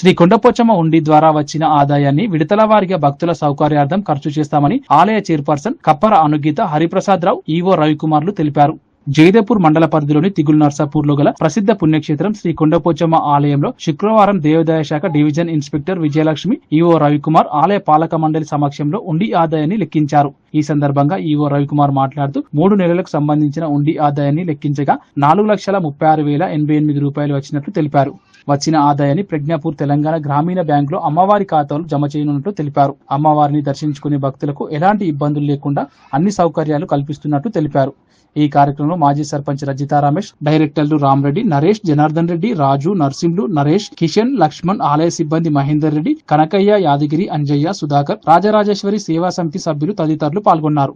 శ్రీ కొండపోచమ్మ ఉండి ద్వారా వచ్చిన ఆదాయాన్ని విడతల వారిగా భక్తుల సౌకర్యార్థం ఖర్చు చేస్తామని ఆలయ చైర్పర్సన్ కప్పర అనుగీత హరిప్రసాద్ రావు ఈవో రవికుమార్లు తెలిపారు. జయదేపూర్ మండల పరిధిలోని తిగుల్ నర్సాపూర్లో గల ప్రసిద్ధ పుణ్యక్షేత్రం శ్రీ కొండపోచమ్మ ఆలయంలో శుక్రవారం దేవాదాయ శాఖ division inspector Vijayalakshmi EO Ravikumar ఆలయ పాలక మండలి సమక్షంలో ఉండి ఆదాయాన్ని లెక్కించారు. ఈ సందర్భంగా ఈవో రవికుమార్ మాట్లాడుతూ మూడు నెలలకు సంబంధించిన ఉండి ఆదాయాన్ని లెక్కించగా నాలుగు లక్షల ముప్పై ఆరు వేల ఎనభై ఎనిమిది రూపాయలు వచ్చినట్లు తెలిపారు. వచ్చిన ఆదాయాన్ని ప్రజ్ఞాపూర్ తెలంగాణ గ్రామీణ బ్యాంకులో అమ్మవారి ఖాతాలు జమ చేయనున్నట్లు తెలిపారు. అమ్మవారిని దర్శించుకునే భక్తులకు ఎలాంటి ఇబ్బందులు లేకుండా అన్ని సౌకర్యాలు కల్పిస్తున్నట్లు తెలిపారు. ఈ కార్యక్రమంలో మాజీ సర్పంచ్ రజితా రమేష్ డైరెక్టర్లు రామరెడ్డి నరేష్ జనార్దన్ రెడ్డి రాజు నర్సింహులు నరేష్ కిషన్ లక్ష్మణ్ ఆలయ సిబ్బంది మహేందర్ రెడ్డి కనకయ్య యాదగిరి అంజయ్య సుధాకర్ రాజరాజేశ్వరి సేవా సమితి సభ్యులు తదితరులు పాల్గొన్నారు.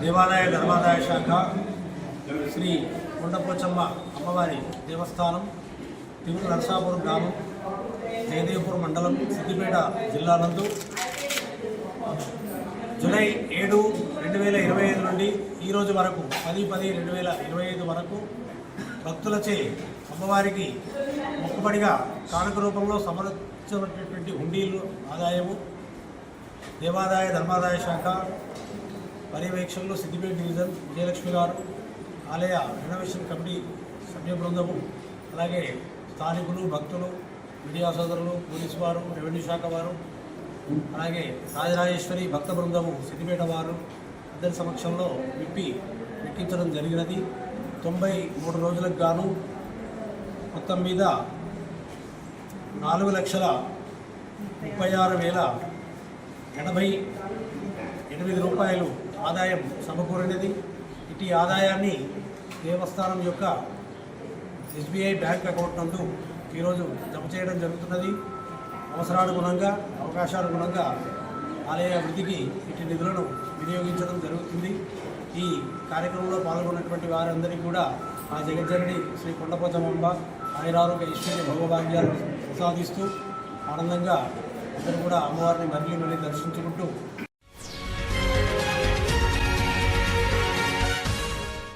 దేవాదాయ ధర్మాదాయ శాఖ శ్రీ కొండపోచమ్మ అమ్మవారి దేవస్థానం తిరుమల నరసాపురం గ్రామం జయదేవపురం మండలం సిద్దిపేట జిల్లా నందు జూలై ఏడు రెండు వేల ఇరవై ఐదు నుండి ఈరోజు వరకు పది పది రెండు వేల ఇరవై ఐదు వరకు భక్తులచే అమ్మవారికి మొక్కుబడిగా కానుక రూపంలో సమర్పించినటువంటి హుండీలు ఆదాయము దేవాదాయ ధర్మాదాయ శాఖ పర్యవేక్షణలో సిద్దిపేట డివిజన్ విజయలక్ష్మి గారు ఆలయ రెనోవేషన్ కమిటీ సభ్య బృందము అలాగే స్థానికులు భక్తులు మీడియా సోదరులు పోలీసు వారు రెవెన్యూ శాఖ వారు అలాగే రాజరాజేశ్వరి భక్త బృందము సిద్దిపేట వారు అందరి సమక్షంలో విప్పి ఎక్కించడం జరిగినది. తొంభై మూడు రోజులకు గాను మొత్తం మీద నాలుగు లక్షల ముప్పై ఆరు వేల ఎనభై ఎనిమిది రూపాయలు ఆదాయం సమకూరినది. ఇటీ ఆదాయాన్ని దేవస్థానం యొక్క ఎస్బీఐ బ్యాంక్ అకౌంట్ నందు ఈరోజు జమ చేయడం జరుగుతున్నది. అవసరానుగుణంగా అవకాశానుగుణంగా ఆలయ అభివృద్ధికి ఇటు నిధులను వినియోగించడం జరుగుతుంది. ఈ కార్యక్రమంలో పాల్గొన్నటువంటి వారందరికీ కూడా ఆ జగజ్జనని శ్రీ కొండపోచమ్మ ఆయురారోగ్య ఐశ్వర్య భోగభాగ్యాలు ప్రసాదిస్తూ ఆనందంగా అందరూ కూడా అమ్మవారిని మళ్ళీ మళ్ళీ దర్శించుకుంటూ